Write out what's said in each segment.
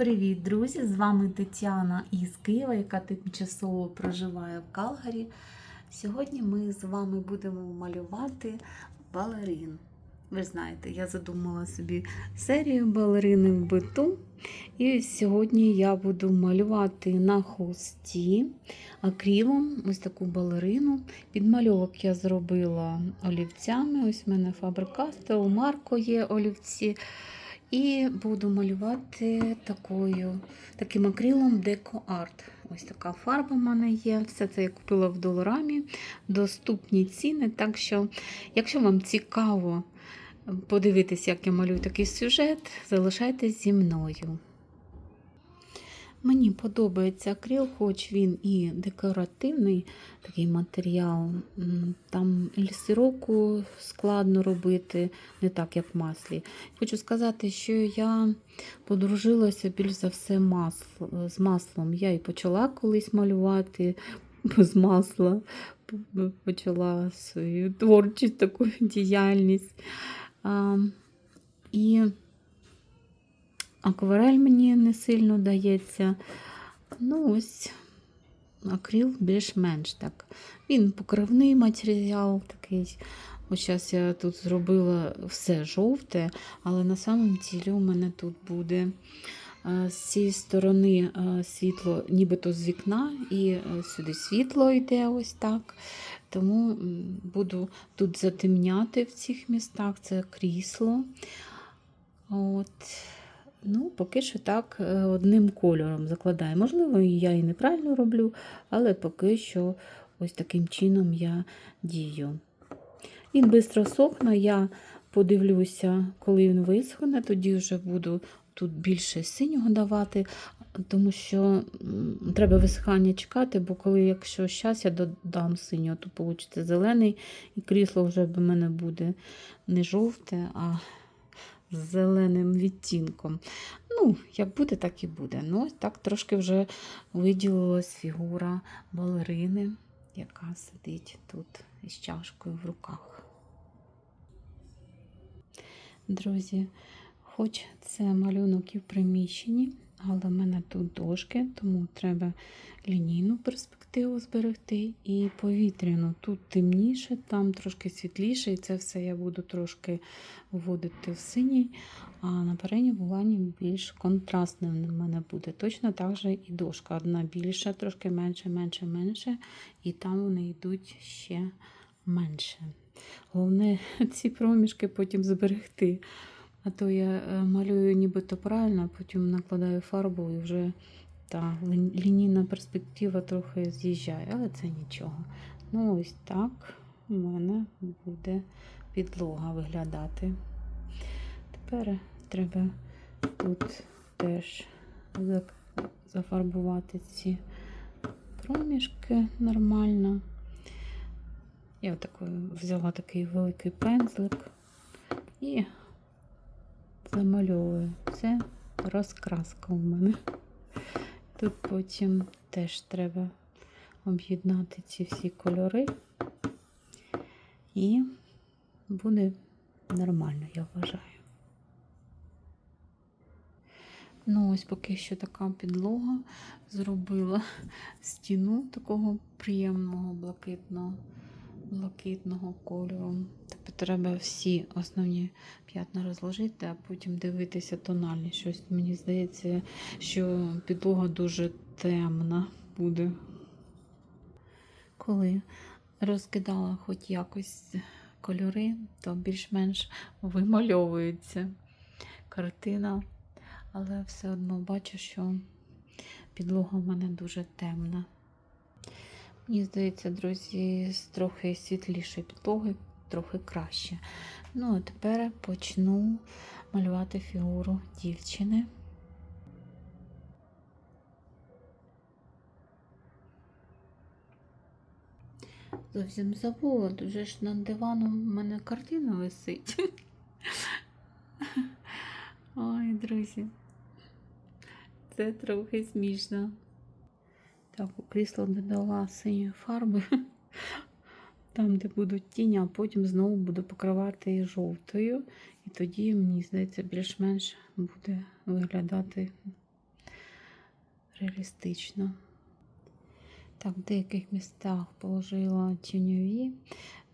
Привіт, друзі! З вами Тетяна із Києва, яка тимчасово проживає в Калгарі. Сьогодні ми з вами будемо малювати балерин. Ви знаєте, я задумала собі серію балерини в биту. І сьогодні я буду малювати на хвості акрилом ось таку балерину. Підмальовок я зробила олівцями. Ось в мене Faber-Castell, Марко є олівці. І буду малювати такою, таким акрилом Deco Art. Ось така фарба в мене є. Все це я купила в долорамі, Доступні ціни. Так що, якщо вам цікаво подивитися, як я малюю такий сюжет, залишайтесь зі мною. Мені подобається акрил, хоч він і декоративний такий матеріал. Там лісироку складно робити, не так, як в маслі. Хочу сказати, що я подружилася більш за все масло, з маслом. Я і почала колись малювати з масла, почала свою творчість, таку діяльність. І акварель мені не сильно дається. Ну, ось акрил більш-менш так. Він покривний матеріал такий. Ось зараз я тут зробила все жовте, але на самом ділі у мене тут буде е, з цієї сторони е, світло, нібито з вікна, і е, сюди світло йде ось так. Тому буду тут затемняти в цих містах. Це крісло. От. Ну, поки що так е, одним кольором закладаю. Можливо, я і неправильно роблю, але поки що ось таким чином я дію. Він швидко сохне, я подивлюся, коли він висохне, тоді вже буду тут більше синього давати, тому що треба висихання чекати, бо коли, якщо зараз я додам синього, то вийде зелений, і крісло вже в мене буде не жовте, а з зеленим відтінком. Ну, як буде, так і буде. Ну, так трошки вже виділилась фігура балерини, яка сидить тут із чашкою в руках. Друзі, хоч це малюнок і в приміщенні, але в мене тут дошки, тому треба лінійну перспективу зберегти і повітряну. Тут темніше, там трошки світліше, і це все я буду трошки вводити в синій, а на передньому плані більш контрастним в мене буде. Точно так же і дошка. Одна більша, трошки менше, менше, менше, і там вони йдуть ще менше. Головне ці проміжки потім зберегти. А то я е, малюю нібито правильно, а потім накладаю фарбу і вже та лінійна перспектива трохи з'їжджає, але це нічого. Ну, ось так у мене буде підлога виглядати. Тепер треба тут теж зафарбувати ці проміжки нормально. Я отакою взяла такий великий пензлик і замальовую. Це розкраска у мене. Тут потім теж треба об'єднати ці всі кольори, і буде нормально, я вважаю. Ну, ось поки що така підлога зробила стіну такого приємного блакитного блакитного кольору. Тепер треба всі основні п'ятна розложити, а потім дивитися тональність. Щось мені здається, що підлога дуже темна буде. Коли розкидала хоч якось кольори, то більш-менш вимальовується картина, але все одно бачу, що підлога в мене дуже темна. Мені здається, друзі, з трохи світлішої підлоги, трохи краще. Ну, а тепер почну малювати фігуру дівчини. Зовсім забула, дуже ж над диваном в мене картина висить. Ой, друзі, це трохи смішно. Так, у крісло додала синьої фарби, там, де будуть тіні, а потім знову буду покривати жовтою. І тоді, мені здається, більш-менш буде виглядати реалістично. Так, в деяких містах положила тіньові.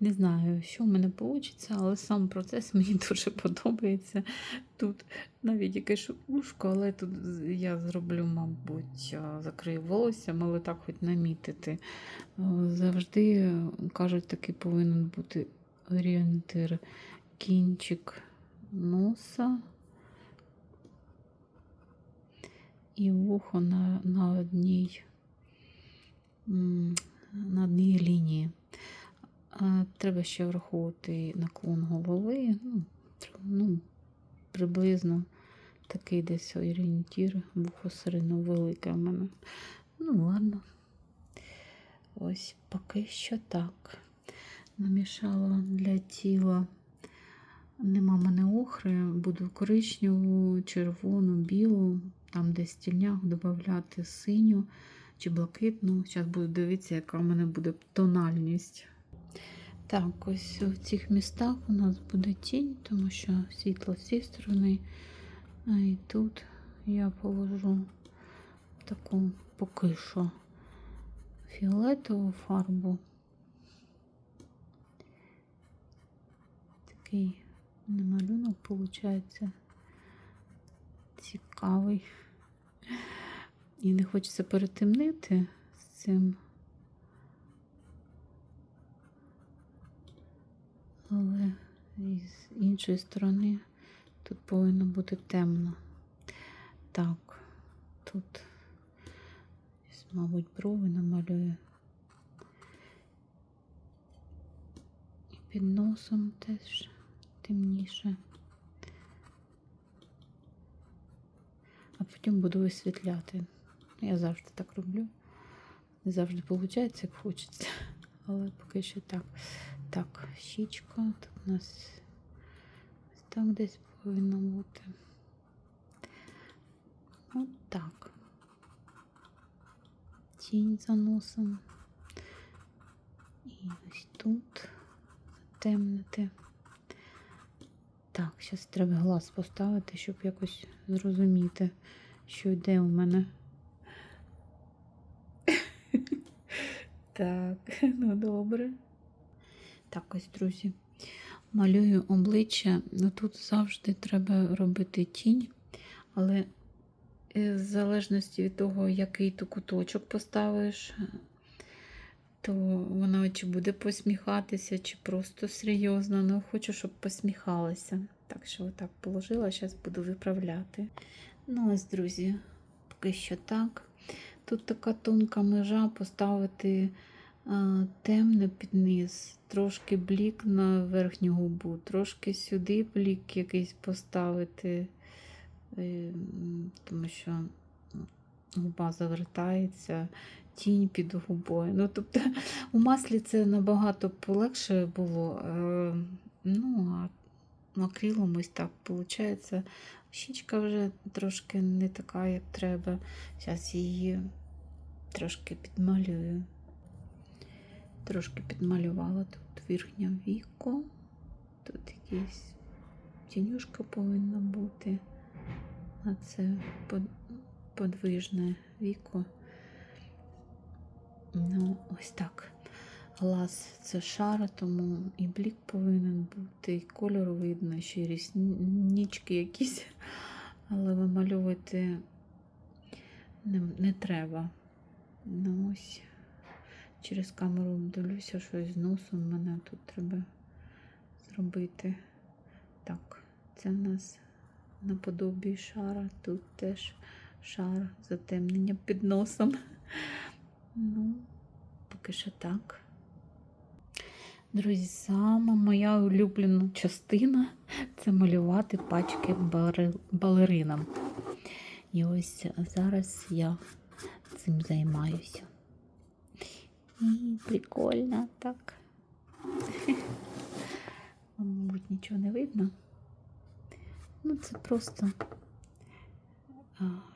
Не знаю, що в мене вийде, але сам процес мені дуже подобається. Тут навіть якесь ушко, але тут я зроблю, мабуть, закрию волоссям, але так хоч намітити. Е, Завжди кажуть, такий повинен бути орієнтир кінчик носа і вухо на, на одній на одній лінії. Треба ще враховувати наклон голови. Ну, ну, приблизно такий десь орієнтір, вухо сирино велике в мене. Ну, ладно. Ось поки що так. Намішала для тіла. Нема мене охри, буду коричневу, червону, білу, там десь в додати синю чи блакитну. Зараз буду дивитися, яка в мене буде тональність. Так, ось в цих містах у нас буде тінь, тому що світло з цієї сторони. А і тут я положу таку поки що фіолетову фарбу. Такий малюнок виходить цікавий. І не хочеться перетемнити з цим. Але з іншої сторони тут повинно бути темно. Так, тут, мабуть, брови намалюю. І під носом теж темніше. А потім буду висвітляти. Я завжди так роблю. Не завжди виходить, як хочеться. Але поки що так. Так, щічка. Тут у нас так десь повинно бути. От так. Тінь за носом. І ось тут затемнити. Так, зараз треба глаз поставити, щоб якось зрозуміти, що йде у мене. Так, ну добре. Так, ось, друзі, малюю обличчя. Ну, Тут завжди треба робити тінь, але е, в залежності від того, який ти куточок поставиш, то вона чи буде посміхатися, чи просто серйозно. Ну, хочу, щоб посміхалася. Так що отак положила, зараз буду виправляти. Ну, ось, друзі, поки що так. Тут така тонка межа поставити темне під низ, трошки блік на верхню губу, трошки сюди блік якийсь поставити, е, тому що губа завертається, тінь під губою. Ну, тобто у маслі це набагато полегше було. Е, ну, а акрилом ось так виходить. Щічка вже трошки не така, як треба. Зараз її трошки підмалюю. Трошки підмалювала тут верхнє віко. Тут якась тінюшка повинна бути. А це подвижне віко. Ну, ось так. Глаз це шара, тому і блік повинен бути, і кольор видно, ще й якісь. Але вимальовувати не, не треба. Ну ось через камеру дивлюся, щось з носом мене тут треба зробити. Так, це в нас наподобі шара, тут теж шар затемнення під носом. Ну, поки що так. Друзі, сама моя улюблена частина це малювати пачки балеринам. І ось зараз я цим займаюся. І прикольно так. Вам, Мабуть, нічого не видно. Ну, це просто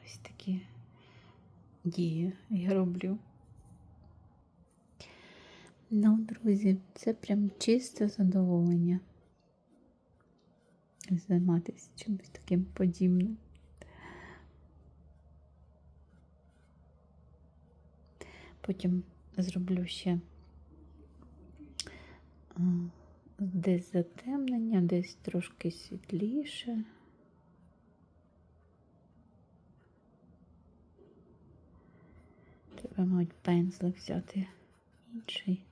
ось такі дії я роблю. Ну, друзі, це прям чисте задоволення. Займатися чимось таким подібним. Потім зроблю ще десь затемнення, десь трошки світліше. Треба, мабуть, пензлик взяти інший.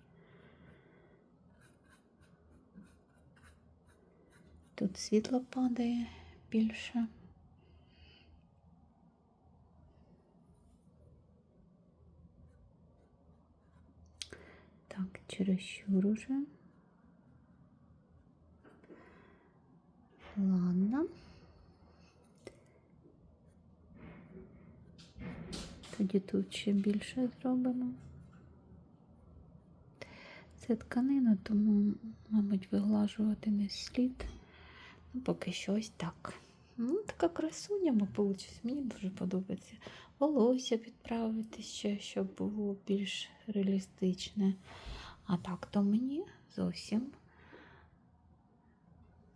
Тут світло падає більше. Так, чересчур уже. Ладно. Тоді тут ще більше зробимо. Це тканина, тому, мабуть, виглажувати не слід. Ну, поки що ось так. Ну, така красуня вийшла. Мені дуже подобається. Волосся підправити ще, щоб було більш реалістичне. А так то мені зовсім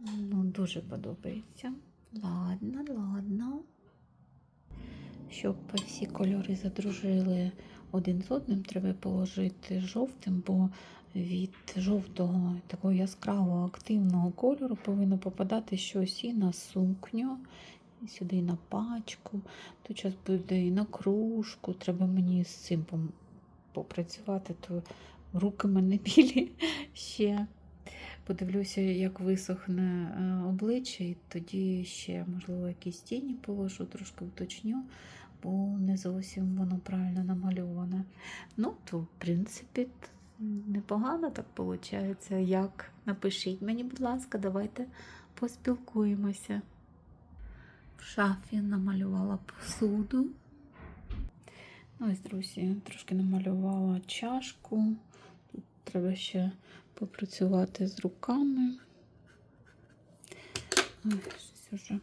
ну, дуже подобається. Ладно, ладно. Щоб всі кольори задружили один з одним, треба положити жовтим, бо від жовтого такого яскравого активного кольору повинно попадати щось і на сукню, і сюди і на пачку. Тут час буде і на кружку. Треба мені з цим попрацювати, то руки мене білі ще. Подивлюся, як висохне е, обличчя, і тоді ще, можливо, якісь тіні положу, трошки уточню, бо не зовсім воно правильно намальоване. Ну, то, в принципі, непогано так виходить. Як? Напишіть мені, будь ласка, давайте поспілкуємося. В шафі намалювала посуду. Ось, друзі, трошки намалювала чашку. Тут треба ще попрацювати з руками. Ой, щось уже.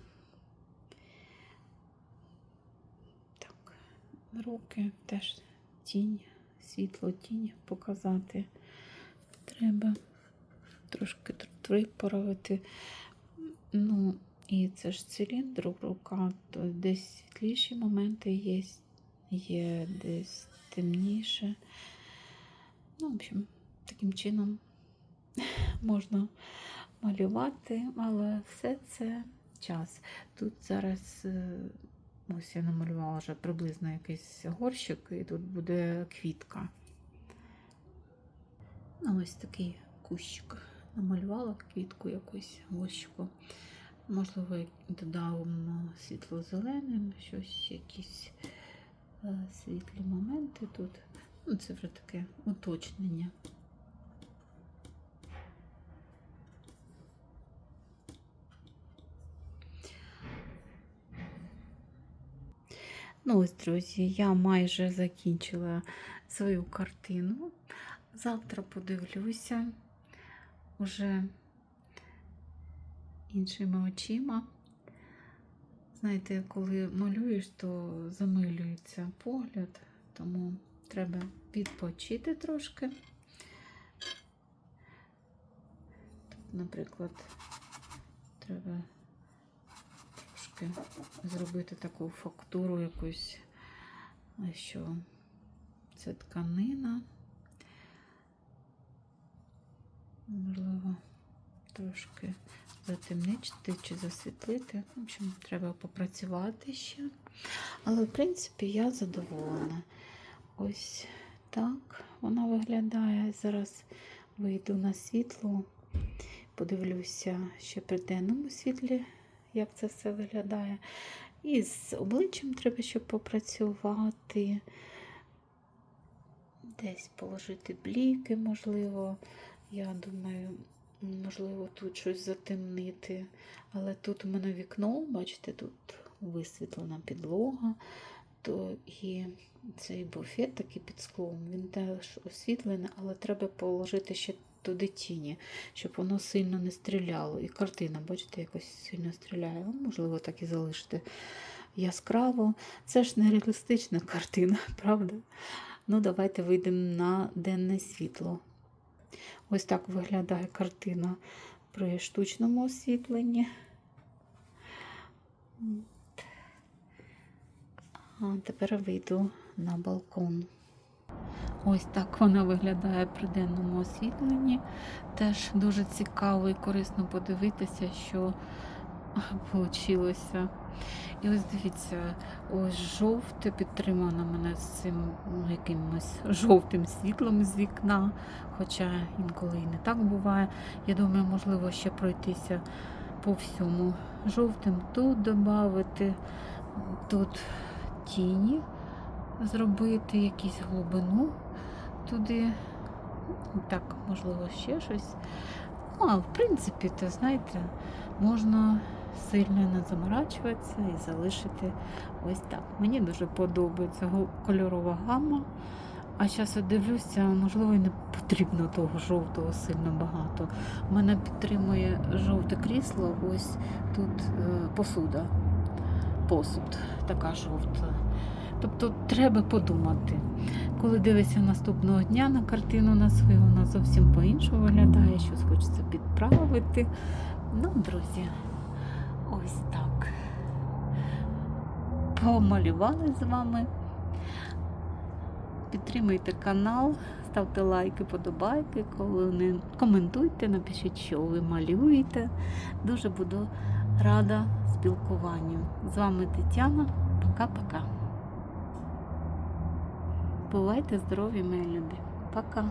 Так, руки теж тінь, світло тінь показати. Треба трошки виправити. Ну, і це ж циліндр рука, то десь світліші моменти є, є десь темніше. Ну, в общем, таким чином можна малювати, але все це час. Тут зараз е, ось я намалювала вже приблизно якийсь горщик, і тут буде квітка. Ну, ось такий кущик. Намалювала квітку якусь горщику. Можливо, я додам світло-зеленим, щось, якісь е, світлі моменти тут. Ну, це вже таке уточнення. Ну ось, друзі, я майже закінчила свою картину. Завтра подивлюся уже іншими очима. Знаєте, коли малюєш, то замилюється погляд, тому треба відпочити трошки. Тут, наприклад, треба трошки зробити таку фактуру якусь, що це тканина. Можливо, трошки затемничити чи засвітлити. В общем, треба попрацювати ще. Але, в принципі, я задоволена. Ось так вона виглядає. Зараз вийду на світло, подивлюся ще при денному світлі, як це все виглядає. І з обличчям треба ще попрацювати. Десь положити бліки, можливо. Я думаю, можливо, тут щось затемнити. Але тут у мене вікно, бачите, тут висвітлена підлога, то і цей буфет такий під склом, він теж освітлений, але треба положити ще туди тіні, щоб воно сильно не стріляло. І картина, бачите, якось сильно стріляє. Ну, Можливо, так і залишити яскраво. Це ж не реалістична картина, правда? Ну, давайте вийдемо на денне світло. Ось так виглядає картина при штучному освітленні. А тепер вийду на балкон. Ось так вона виглядає при денному освітленні. Теж дуже цікаво і корисно подивитися, що вийшло. І ось дивіться, ось жовте підтримано мене з цим якимось жовтим світлом з вікна, хоча інколи і не так буває. Я думаю, можливо, ще пройтися по всьому. Жовтим тут додати, тут тіні зробити, якусь глибину туди. Так, можливо, ще щось. Ну, а в принципі, то знаєте, можна сильно не заморачуватися і залишити ось так. Мені дуже подобається кольорова гама. А зараз я дивлюся, можливо, і не потрібно того жовтого сильно багато. Мене підтримує жовте крісло, ось тут е, посуда. Посуд така жовта. Тобто треба подумати. Коли дивишся наступного дня на картину на свою, вона зовсім по-іншому виглядає, щось хочеться підправити. Ну, друзі, ось так. Помалювали з вами. Підтримуйте канал, ставте лайки, подобайки, коли не коментуйте, напишіть, що ви малюєте. Дуже буду рада спілкуванню. З вами Тетяна. Пока-пока. Бувайте здорові, мої любі. Пока.